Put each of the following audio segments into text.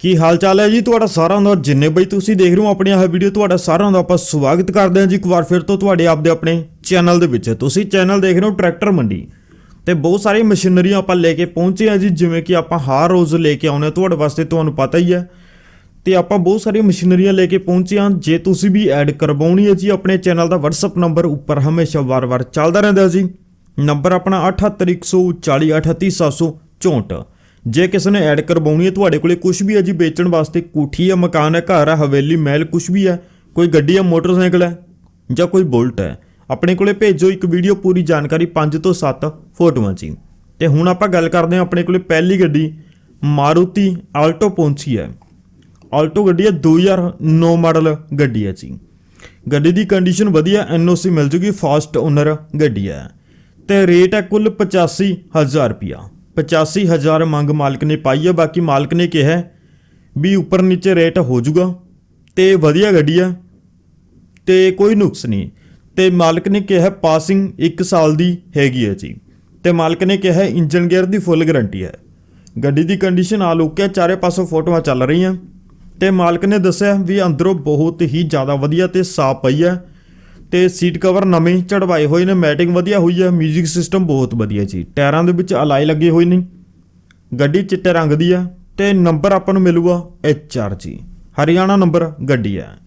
ਕੀ ਹਾਲ ਚਾਲ ਹੈ ਜੀ ਤੁਹਾਡਾ ਸਾਰਿਆਂ ਦਾ? ਜਿੰਨੇ ਬਈ ਤੁਸੀਂ ਦੇਖ ਰਹੇ ਹੋ ਆਪਣੀ ਇਹ ਵੀਡੀਓ ਤੁਹਾਡਾ ਸਾਰਿਆਂ ਦਾ ਆਪਾਂ ਸਵਾਗਤ ਕਰਦੇ ਹਾਂ ਜੀ ਇੱਕ ਵਾਰ ਫਿਰ ਤੋਂ ਤੁਹਾਡੇ ਆਪਦੇ ਆਪਣੇ ਚੈਨਲ ਦੇ ਵਿੱਚ। ਤੁਸੀਂ ਚੈਨਲ ਦੇਖ ਰਹੇ ਹੋ ਟਰੈਕਟਰ ਮੰਡੀ ਤੇ ਬਹੁਤ ਸਾਰੀ ਮਸ਼ੀਨਰੀਆਂ ਆਪਾਂ ਲੈ ਕੇ ਪਹੁੰਚੇ ਹਾਂ ਜੀ, ਜਿਵੇਂ ਕਿ ਆਪਾਂ ਹਰ ਰੋਜ਼ ਲੈ ਕੇ ਆਉਂਦੇ ਹਾਂ। ਤੁਹਾਡੇ ਵਾਸਤੇ ਤੁਹਾਨੂੰ ਪਤਾ ਹੀ ਹੈ ਤੇ ਆਪਾਂ ਬਹੁਤ ਸਾਰੀਆਂ ਮਸ਼ੀਨਰੀਆਂ ਲੈ ਕੇ ਪਹੁੰਚੇ ਹਾਂ। ਜੇ ਤੁਸੀਂ ਵੀ ਐਡ ਕਰਵਾਉਣੀ ਹੈ ਜੀ ਆਪਣੇ ਚੈਨਲ ਦਾ, WhatsApp ਨੰਬਰ ਉੱਪਰ ਹਮੇਸ਼ਾ ਵਾਰ-ਵਾਰ ਚੱਲਦਾ ਰਹਿੰਦਾ ਜੀ। ਨੰਬਰ ਆਪਣਾ 7814038764 ਜੇ ਕਿਸੇ ਨੇ ਐਡ ਕਰਵਾਉਣੀ ਹੈ, ਤੁਹਾਡੇ ਕੋਲੇ ਕੁਝ ਵੀ ਹੈ ਜੀ, ਵੇਚਣ ਵਾਸਤੇ ਕੋਠੀ ਹੈ, ਮਕਾਨ ਹੈ, ਘਰ ਹੈ, ਹਵੇਲੀ, ਮਹਿਲ ਕੁਝ ਵੀ ਹੈ, ਕੋਈ ਗੱਡੀ ਹੈ, ਮੋਟਰਸਾਈਕਲ ਹੈ ਜਾਂ ਕੋਈ ਬੁਲਟ ਹੈ, ਆਪਣੇ ਕੋਲੇ ਭੇਜੋ ਇੱਕ ਵੀਡੀਓ ਪੂਰੀ ਜਾਣਕਾਰੀ 5 ਤੋਂ 7 ਫੋਟੋਆਂ ਜੀ ਤੇ ਹੁਣ ਆਪਾਂ ਗੱਲ ਕਰਦੇ ਹਾਂ ਆਪਣੇ ਕੋਲੇ ਪਹਿਲੀ ਗੱਡੀ, ਮਾਰੂਤੀ ਆਲਟੋ ਪਹੁੰਚੀ ਹੈ। ਆਲਟੋ ਗੱਡੀ ਹੈ 2009 ਮਾਡਲ ਗੱਡੀ ਹੈ ਜੀ। ਗੱਡੀ ਦੀ ਕੰਡੀਸ਼ਨ ਵਧੀਆ ਐਨਓਸੀ ਮਿਲ ਜੂਗੀ ਫਾਸਟ ਓਨਰ ਗੱਡੀ ਹੈ। ਤੇ ਰੇਟ ਹੈ ਕੁੱਲ 85000 ਰੁਪਿਆ 85000 ਮੰਗ ਮਾਲਕ ਨੇ ਪਾਈ ਹੈ ਬਾਕੀ ਮਾਲਕ ਨੇ ਕਿਹਾ ਵੀ ਉੱਪਰ ਨੀਚੇ ਰੇਟ ਹੋ ਜਾਊਗਾ ਤੇ ਵਧੀਆ ਗੱਡੀ ਹੈ ਤੇ ਕੋਈ ਨੁਕਸ ਨਹੀਂ। ਤੇ ਮਾਲਕ ਨੇ ਕਿਹਾ ਪਾਸਿੰਗ 1 ਸਾਲ ਦੀ ਹੈਗੀ ਹੈ ਜੀ। ਤੇ ਮਾਲਕ ਨੇ ਕਿਹਾ ਇੰਜਨ ਗੇਅਰ ਦੀ ਫੁੱਲ ਗਾਰੰਟੀ ਹੈ। ਗੱਡੀ ਦੀ ਕੰਡੀਸ਼ਨ ਆ ਲੋਕਿਆ ਚਾਰੇ ਪਾਸੋਂ ਫੋਟੋਆਂ ਚੱਲ ਰਹੀਆਂ। ਤੇ ਮਾਲਕ ਨੇ ਦੱਸਿਆ ਵੀ ਅੰਦਰੋਂ ਬਹੁਤ ਹੀ ਜ਼ਿਆਦਾ ਵਧੀਆ ਤੇ ਸਾਫ਼ ਪਈ ਹੈ। ਤੇ ਸੀਟ ਕਵਰ ਨਵੇਂ ਚੜਵਾਏ ਹੋਏ ਨੇ। ਮੈਟਿੰਗ ਵਧੀਆ ਹੋਈ ਹੈ 뮤직 ਸਿਸਟਮ ਬਹੁਤ ਵਧੀਆ ਜੀ। ਟਾਇਰਾਂ ਦੇ ਵਿੱਚ ਅਲਾਈ ਲੱਗੇ ਹੋਏ ਨੇ। ਗੱਡੀ ਚਿੱਟੇ ਰੰਗ ਦੀ ਆ ਤੇ ਨੰਬਰ ਆਪਾਂ ਨੂੰ ਮਿਲੂਗਾ HR ਜੀ। ਹਰਿਆਣਾ ਨੰਬਰ ਗੱਡੀ ਹੈ।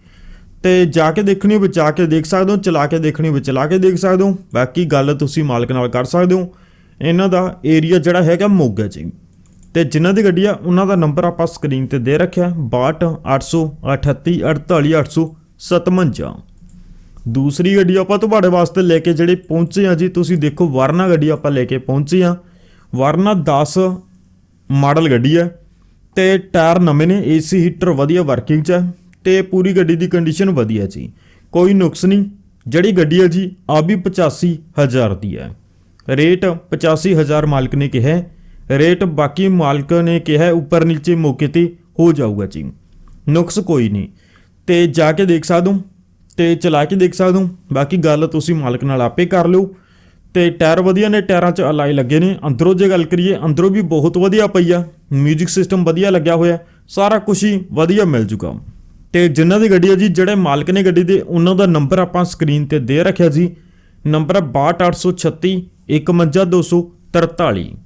ਤੇ ਜਾ ਕੇ ਦੇਖਣੀ ਵਿੱਚ ਜਾ ਕੇ ਦੇਖ ਸਕਦੇ ਹੋ, ਚਲਾ ਕੇ ਦੇਖਣੀ ਵਿੱਚ ਚਲਾ ਕੇ ਦੇਖ ਸਕਦੇ ਹੋ। ਬਾਕੀ ਗੱਲ ਤੁਸੀਂ ਮਾਲਕ ਨਾਲ ਕਰ ਸਕਦੇ ਹੋ। ਇਹਨਾਂ ਦਾ ਏਰੀਆ ਜਿਹੜਾ ਹੈਗਾ ਮੋਗਾ ਜੀ। ਤੇ ਜਿਨ੍ਹਾਂ ਦੀ ਗੱਡੀ ਆ, ਉਹਨਾਂ ਦਾ ਨੰਬਰ ਆਪਾਂ ਸਕਰੀਨ ਤੇ ਦੇ ਰੱਖਿਆ 6288388857 ਦੂਸਰੀ ਗੱਡੀ ਆਪਾਂ ਤੁਹਾਡੇ ਵਾਸਤੇ ਲੈ ਕੇ ਜਿਹੜੇ ਪਹੁੰਚੇ ਆ ਜੀ, ਤੁਸੀਂ ਦੇਖੋ ਵਰਨਾ ਗੱਡੀ ਆਪਾਂ ਲੈ ਕੇ ਪਹੁੰਚੇ ਆ ਵਰਨਾ 10 ਮਾਡਲ ਗੱਡੀ ਹੈ ਤੇ ਟਾਇਰ ਨਵੇਂ ਨੇ, ਏਸੀ ਹੀਟਰ ਵਧੀਆ ਵਰਕਿੰਗ 'ਚ ਹੈ ਤੇ ਪੂਰੀ ਗੱਡੀ ਦੀ ਕੰਡੀਸ਼ਨ ਵਧੀਆ ਜੀ। ਕੋਈ ਨੁਕਸ ਨਹੀਂ, ਜਿਹੜੀ ਗੱਡੀ ਹੈ ਜੀ ਆ ਵੀ 85000 ਦੀ ਹੈ। ਰੇਟ 85000 ਮਾਲਕ ਨੇ ਕਿਹਾ ਰੇਟ ਬਾਕੀ ਮਾਲਕ ਨੇ ਕਿਹਾ ਉੱਪਰ ਨੀਚੇ ਮੌਕੇ ਤੇ ਹੋ ਜਾਊਗਾ ਜੀ। ਨੁਕਸ ਕੋਈ ਨਹੀਂ। ਤੇ ਜਾ ਕੇ ਦੇਖ ਸਕਦੇ ਹੋ ਤੇ ਚਲਾ ਕੇ ਦੇਖ ਸਕਦੇ ਹੋ। ਬਾਕੀ ਗੱਲ ਤੁਸੀਂ ਮਾਲਕ ਨਾਲ ਆਪੇ ਕਰ ਲਿਓ। ਤੇ ਟਾਇਰ ਵਧੀਆ ਨੇ, ਟਾਇਰਾਂ 'ਚ ਅਲਾਈ ਲੱਗੇ ਨੇ। ਅੰਦਰੋਂ ਜੇ ਗੱਲ ਕਰੀਏ, ਅੰਦਰੋਂ ਵੀ ਬਹੁਤ ਵਧੀਆ ਪਈ ਆ। 뮤직 ਸਿਸਟਮ ਵਧੀਆ ਲੱਗਿਆ ਹੋਇਆ। ਸਾਰਾ ਕੁਝ ਹੀ ਵਧੀਆ ਮਿਲ ਜੂਗਾ। ਤੇ ਜਿਨ੍ਹਾਂ ਦੀ ਗੱਡੀ ਹੈ ਜੀ, ਜਿਹੜੇ ਮਾਲਕ ਨੇ ਗੱਡੀ ਦੇ, ਉਹਨਾਂ ਦਾ ਨੰਬਰ ਆਪਾਂ ਸਕਰੀਨ ਤੇ ਦੇ ਰੱਖਿਆ ਜੀ। ਨੰਬਰ ਹੈ 62836 51243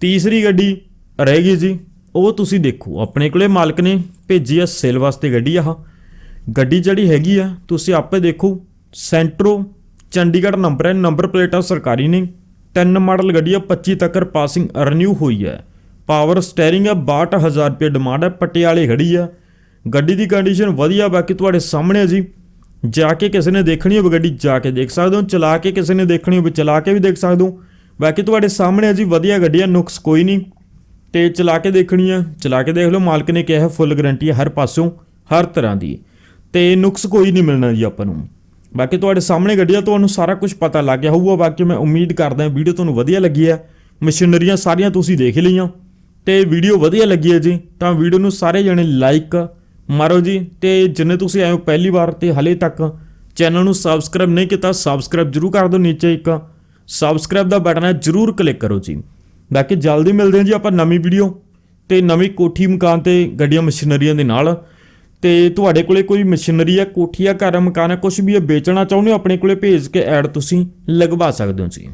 ਤੀਸਰੀ ਗੱਡੀ ਰਹਿ ਗਈ ਜੀ। ਉਹ ਤੁਸੀਂ ਦੇਖੋ, ਆਪਣੇ ਕੋਲੇ ਮਾਲਕ ਨੇ ਭੇਜੀ ਆ ਸੇਲ ਵਾਸਤੇ ਗੱਡੀ ਆਹ। ਗੱਡੀ ਜਿਹੜੀ ਹੈਗੀ ਆ, ਤੁਸੀਂ ਆਪੇ ਦੇਖੋ, ਸੈਂਟਰੋ, ਚੰਡੀਗੜ੍ਹ ਨੰਬਰ ਹੈ ਨੰਬਰ ਪਲੇਟਾਂ ਸਰਕਾਰੀ ਨੇ ਤਿੰਨ ਮਾਡਲ ਗੱਡੀ ਆ 25 ਤੱਕ ਪਾਸਿੰਗ ਰਿਨਿਊ ਹੋਈ ਹੈ। ਪਾਵਰ ਸਟੀਅਰਿੰਗ ਹੈ 62000 ਰੁਪਏ ਡਿਮਾਂਡ ਹੈ, ਪਟਿਆਲੇ ਖੜੀ ਆ। ਗੱਡੀ ਦੀ ਕੰਡੀਸ਼ਨ ਵਧੀਆ, ਬਾਕੀ ਤੁਹਾਡੇ ਸਾਹਮਣੇ ਹੈ ਜੀ। ਜਾ ਕੇ ਕਿਸੇ ਨੇ ਦੇਖਣੀ ਹੋਵੇ ਗੱਡੀ, ਜਾ ਕੇ ਦੇਖ ਸਕਦੇ ਹੋ। ਚਲਾ ਕੇ ਕਿਸੇ ਨੇ ਦੇਖਣੀ ਹੋਵੇ, ਚਲਾ ਕੇ ਵੀ ਦੇਖ ਸਕਦੇ ਹੋ। ਬਾਕੀ ਤੁਹਾਡੇ ਸਾਹਮਣੇ ਹੈ ਜੀ, ਵਧੀਆ ਗੱਡੀ ਆ, ਨੁਕਸ ਕੋਈ ਨਹੀਂ। ਤੇ ਚਲਾ ਕੇ ਦੇਖਣੀ ਆ, ਚਲਾ ਕੇ ਦੇਖ ਲਓ, ਮਾਲਕ ਨੇ ਕਿਹਾ ਹੈ ਫੁੱਲ ਗਾਰੰਟੀ ਹੈ ਹਰ ਪਾਸਿਓਂ, ਹਰ ਤਰ੍ਹਾਂ ਦੀ। ਤੇ ਨੁਕਸ ਕੋਈ ਨਹੀਂ ਮਿਲਣਾ ਜੀ ਆਪਾਂ ਨੂੰ। ਬਾਕੀ ਤੁਹਾਡੇ ਸਾਹਮਣੇ ਗੱਡੀਆਂ ਤੁਹਾਨੂੰ ਸਾਰਾ ਕੁਝ ਪਤਾ ਲੱਗ ਗਿਆ ਹੋਊਗਾ। ਬਾਕੀ ਮੈਂ ਉਮੀਦ ਕਰਦਾ ਵੀਡੀਓ ਤੁਹਾਨੂੰ ਵਧੀਆ ਲੱਗੀ ਹੈ। ਮਸ਼ੀਨਰੀਆਂ ਸਾਰੀਆਂ ਤੁਸੀਂ ਦੇਖ ਲਈਆਂ। ਤੇ ਵੀਡੀਓ ਵਧੀਆ ਲੱਗੀ ਹੈ ਜੀ, ਤਾਂ ਵੀਡੀਓ ਨੂੰ ਸਾਰੇ ਜਣੇ ਲਾਈਕ ਮਾਰੋ ਜੀ। ਤੇ ਜਿੰਨੇ ਤੁਸੀਂ ਆਏ ਹੋ ਪਹਿਲੀ ਵਾਰ ਤੇ ਹਲੇ ਤੱਕ ਚੈਨਲ ਨੂੰ ਸਬਸਕ੍ਰਾਈਬ ਨਹੀਂ ਕੀਤਾ ਸਬਸਕ੍ਰਾਈਬ ਜਰੂਰ ਕਰ ਦਿਓ ਨੀਚੇ ਇੱਕ। ਸਬਸਕ੍ਰਾਈਬ ਦਾ ਬਟਨ ਹੈ, ਜਰੂਰ ਕਲਿੱਕ ਕਰੋ ਜੀ। ਬਾਕੀ ਜਲਦੀ ਮਿਲਦੇ ਹਾਂ ਜੀ ਆਪਾਂ ਨਵੀਂ ਵੀਡੀਓ ਤੇ ਨਵੀਂ ਕੋਠੀ ਮਕਾਨ ਤੇ ਗੱਡੀਆਂ ਮਸ਼ੀਨਰੀਆਂ ਦੇ ਨਾਲ। ਤੇ ਤੁਹਾਡੇ ਕੋਲੇ ਕੋਈ ਮਸ਼ੀਨਰੀ ਆ ਕੋਠੀ ਆ ਘਰ ਆ, ਮਕਾਨ ਹੈ ਕੁਝ ਵੀ ਹੈ ਵੇਚਣਾ ਚਾਹੁੰਦੇ ਹੋ ਆਪਣੇ ਕੋਲੇ ਭੇਜ ਕੇ ਐਡ ਤੁਸੀਂ ਲਗਵਾ ਸਕਦੇ ਹੋ ਜੀ।